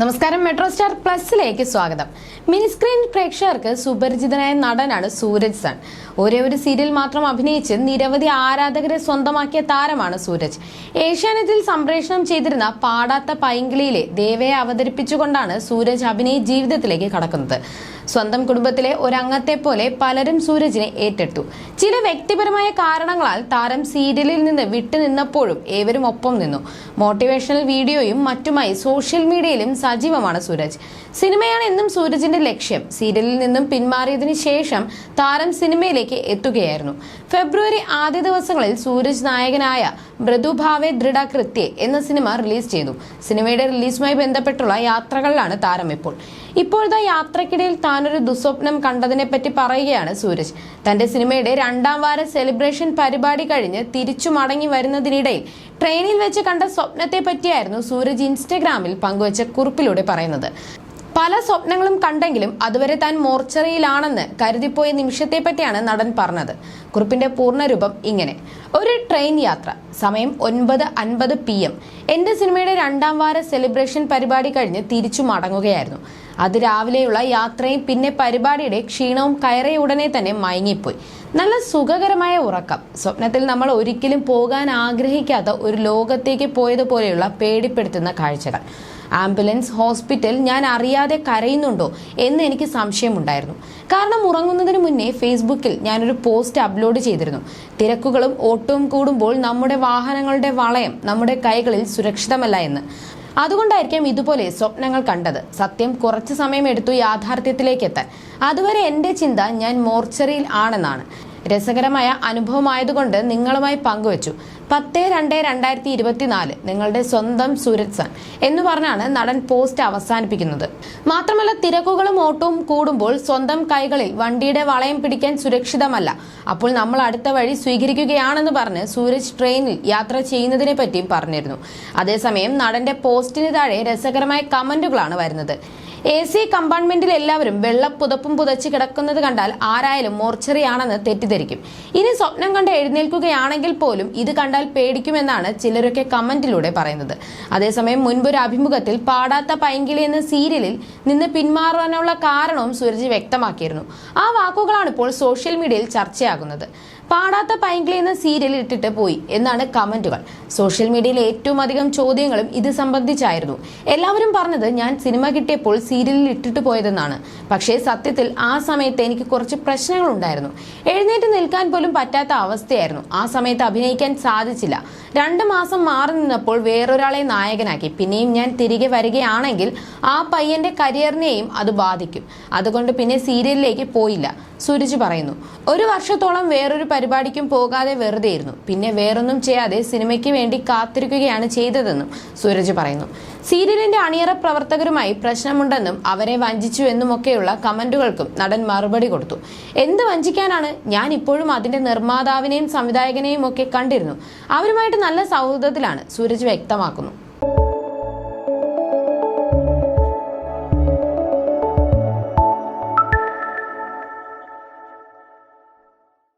നമസ്കാരം metro star പ്ലസിലേക്ക് സ്വാഗതം. Mini screen പ്രേക്ഷകർക്ക് സുപരിചിതനായ നടനാണ് സൂരജ് സൺ. ഒരേ ഒരു സീരിയൽ മാത്രം അഭിനയിച്ച് നിരവധി ആരാധകരെ സ്വന്തമാക്കിയ താരമാണ് സൂരജ്. ഏഷ്യാനെറ്റിൽ സംപ്രേഷണം ചെയ്തിരുന്ന പാടാത്ത പൈങ്കിളിയിലെ ദേവയെ അവതരിപ്പിച്ചുകൊണ്ടാണ് സൂരജ് അഭിനയ ജീവിതത്തിലേക്ക് കടക്കുന്നത്. സ്വന്തം കുടുംബത്തിലെ ഒരംഗത്തെ പോലെ പലരും സൂരജിനെ ഏറ്റെടുത്തു. ചില വ്യക്തിപരമായ കാരണങ്ങളാൽ താരം സീരിയലിൽ നിന്ന് വിട്ടുനിന്നപ്പോഴും ഏവരും ഒപ്പം നിന്നു. മോട്ടിവേഷണൽ വീഡിയോയും മറ്റുമായി സോഷ്യൽ മീഡിയയിലും സജീവമാണ് സൂരജ്. സിനിമയാണ് എന്നും സൂരജിന്റെ ലക്ഷ്യം. സീരിയലിൽ നിന്നും പിന്മാറിയതിനു ശേഷം താരം സിനിമയിലേക്ക് എത്തുകയായിരുന്നു. ഫെബ്രുവരി ആദ്യ ദിവസങ്ങളിൽ സൂരജ് നായകനായ മൃദുഭാവെ ദൃഢകൃത്യെ എന്ന സിനിമ റിലീസ് ചെയ്തു. സിനിമയുടെ റിലീസുമായി ബന്ധപ്പെട്ടുള്ള യാത്രകളിലാണ് താരം ഇപ്പോൾ. ഇപ്പോഴത്തെ യാത്രക്കിടയിൽ താനൊരു ദുസ്വപ്നം കണ്ടതിനെ പറ്റി പറയുകയാണ് സൂരജ്. തന്റെ സിനിമയുടെ രണ്ടാം വാര സെലിബ്രേഷൻ പരിപാടി കഴിഞ്ഞ് തിരിച്ചു മടങ്ങി വരുന്നതിനിടയിൽ ട്രെയിനിൽ വെച്ച് കണ്ട സ്വപ്നത്തെ പറ്റിയായിരുന്നു സൂരജ് ഇൻസ്റ്റഗ്രാമിൽ പങ്കുവച്ച കുറിപ്പിലൂടെ പറയുന്നത്. പല സ്വപ്നങ്ങളും കണ്ടെങ്കിലും അതുവരെ താൻ മോർച്ചറിയിലാണെന്ന് കരുതിപ്പോയ നിമിഷത്തെ പറ്റിയാണ് നടൻ പറഞ്ഞത്. കുറിപ്പിന്റെ പൂർണരൂപം ഇങ്ങനെ. ഒരു ട്രെയിൻ യാത്ര സമയം ഒൻപത് അൻപത് പി എം. സിനിമയുടെ രണ്ടാം വാര സെലിബ്രേഷൻ പരിപാടി കഴിഞ്ഞ് തിരിച്ചു മടങ്ങുകയായിരുന്നു. അത് രാവിലെയുള്ള യാത്രയും പിന്നെ പരിപാടിയുടെ ക്ഷീണവും കയറിയ ഉടനെ തന്നെ മയങ്ങിപ്പോയി. നല്ല സുഖകരമായ ഉറക്കം. സ്വപ്നത്തിൽ നമ്മൾ ഒരിക്കലും പോകാൻ ആഗ്രഹിക്കാത്ത ഒരു ലോകത്തേക്ക് പോയതുപോലെയുള്ള പേടിപ്പെടുത്തുന്ന കാഴ്ചകൾ. ആംബുലൻസ് ഹോസ്പിറ്റൽ ഞാൻ അറിയാതെ കരയുന്നുണ്ടോ എന്ന് എനിക്ക് സംശയമുണ്ടായിരുന്നു. കാരണം ഉറങ്ങുന്നതിന് മുന്നേ ഫേസ്ബുക്കിൽ ഞാനൊരു പോസ്റ്റ് അപ്ലോഡ് ചെയ്തിരുന്നു. തിരക്കുകളും ഓട്ടവും കൂടുമ്പോൾ നമ്മുടെ വാഹനങ്ങളുടെ വളയം നമ്മുടെ കൈകളിൽ സുരക്ഷിതമല്ല എന്ന്. അതുകൊണ്ടായിരിക്കാം ഇതുപോലെ സ്വപ്നങ്ങൾ കണ്ടത്. സത്യം കുറച്ച് സമയം എടുത്തു യാഥാർത്ഥ്യത്തിലേക്ക് എത്താൻ. അതുവരെ എന്റെ ചിന്ത ഞാൻ മോർച്ചറിയിൽ ആണെന്നാണ്. രസകരമായ അനുഭവമായതുകൊണ്ട് നിങ്ങളുമായി പങ്കുവച്ചു. പത്ത് രണ്ട് രണ്ടായിരത്തി ഇരുപത്തിനാല് നിങ്ങളുടെ സ്വന്തം സൂരജ് സൺ എന്ന് പറഞ്ഞാണ് നടൻ പോസ്റ്റ് അവസാനിപ്പിക്കുന്നത്. മാത്രമല്ല തിരക്കുകളും ഓട്ടവും കൂടുമ്പോൾ സ്വന്തം കൈകളിൽ വണ്ടിയുടെ വളയം പിടിക്കാൻ സുരക്ഷിതമല്ല. അപ്പോൾ നമ്മൾ അടുത്ത വഴി സ്വീകരിക്കുകയാണെന്ന് പറഞ്ഞ് സൂരജ് ട്രെയിനിൽ യാത്ര ചെയ്യുന്നതിനെ പറ്റിയും പറഞ്ഞിരുന്നു. അതേസമയം നടന്റെ പോസ്റ്റിന് താഴെ രസകരമായ കമന്റുകളാണ് വരുന്നത്. എ സി കമ്പാർട്ട്മെന്റിൽ എല്ലാവരും വെള്ള പുതപ്പും പുതച്ച് കിടക്കുന്നത് കണ്ടാൽ ആരായാലും മോർച്ചറിയാണെന്ന് തെറ്റിദ്ധരിക്കും. ഇനി സ്വപ്നം കണ്ട് എഴുന്നേൽക്കുകയാണെങ്കിൽ പോലും ഇത് കണ്ടാൽ പേടിക്കുമെന്നാണ് ചിലരൊക്കെ കമന്റിലൂടെ പറയുന്നത്. അതേസമയം മുൻപൊരു അഭിമുഖത്തിൽ പാടാത്ത പൈങ്കിളി എന്ന സീരിയലിൽ നിന്ന് പിന്മാറാനുള്ള കാരണവും സൂരജ് വ്യക്തമാക്കിയിരുന്നു. ആ വാക്കുകളാണ് ഇപ്പോൾ സോഷ്യൽ മീഡിയയിൽ ചർച്ചയാകുന്നത്. പാടാത്ത പൈങ്കിളി എന്ന സീരിയൽ ഇട്ടിട്ട് പോയി എന്നാണ് കമന്റുകൾ. സോഷ്യൽ മീഡിയയിൽ ഏറ്റവും അധികം ചോദ്യങ്ങളും ഇത് സംബന്ധിച്ചായിരുന്നു. എല്ലാവരും പറഞ്ഞത് ഞാൻ സിനിമ കിട്ടിയപ്പോൾ സീരിയലിൽ ഇട്ടിട്ട് പോയതെന്നാണ്. പക്ഷേ സത്യത്തിൽ ആ സമയത്ത് എനിക്ക് കുറച്ച് പ്രശ്നങ്ങൾ ഉണ്ടായിരുന്നു എഴുന്നേറ്റ് നിൽക്കാൻ പോലും പറ്റാത്ത അവസ്ഥയായിരുന്നു. ആ സമയത്ത് അഭിനയിക്കാൻ സാധിച്ചില്ല. രണ്ട് മാസം മാറി നിന്നപ്പോൾ വേറൊരാളെ നായകനാക്കി. പിന്നെയും ഞാൻ തിരികെ വരികയാണെങ്കിൽ ആ പയ്യന്റെ കരിയറിനെയും അത് ബാധിക്കും. അതുകൊണ്ട് പിന്നെ സീരിയലിലേക്ക് പോയില്ല. സുരജ് പറയുന്നു. ഒരു വർഷത്തോളം വേറൊരു പരിപാടിക്കും പോകാതെ വെറുതെയിരുന്നു. പിന്നെ വേറൊന്നും ചെയ്യാതെ സിനിമയ്ക്ക് വേണ്ടി കാത്തിരിക്കുകയാണ് ചെയ്തതെന്നും സുരജ് പറയുന്നു. സീരിയലിന്റെ അണിയറ പ്രവർത്തകരുമായി പ്രശ്നമുണ്ടെന്നും അവരെ വഞ്ചിച്ചു എന്നുമൊക്കെയുള്ള കമന്റുകൾക്കും നടൻ മറുപടി കൊടുത്തു. എന്ത് വഞ്ചിക്കാനാണ്? ഞാൻ ഇപ്പോഴും അതിന്റെ നിർമ്മാതാവിനെയും സംവിധായകനെയും ഒക്കെ കണ്ടിരുന്നു. അവരുമായിട്ട് നല്ല സൗഹൃദത്തിലാണ് സൂരജ് വ്യക്തമാക്കുന്നു.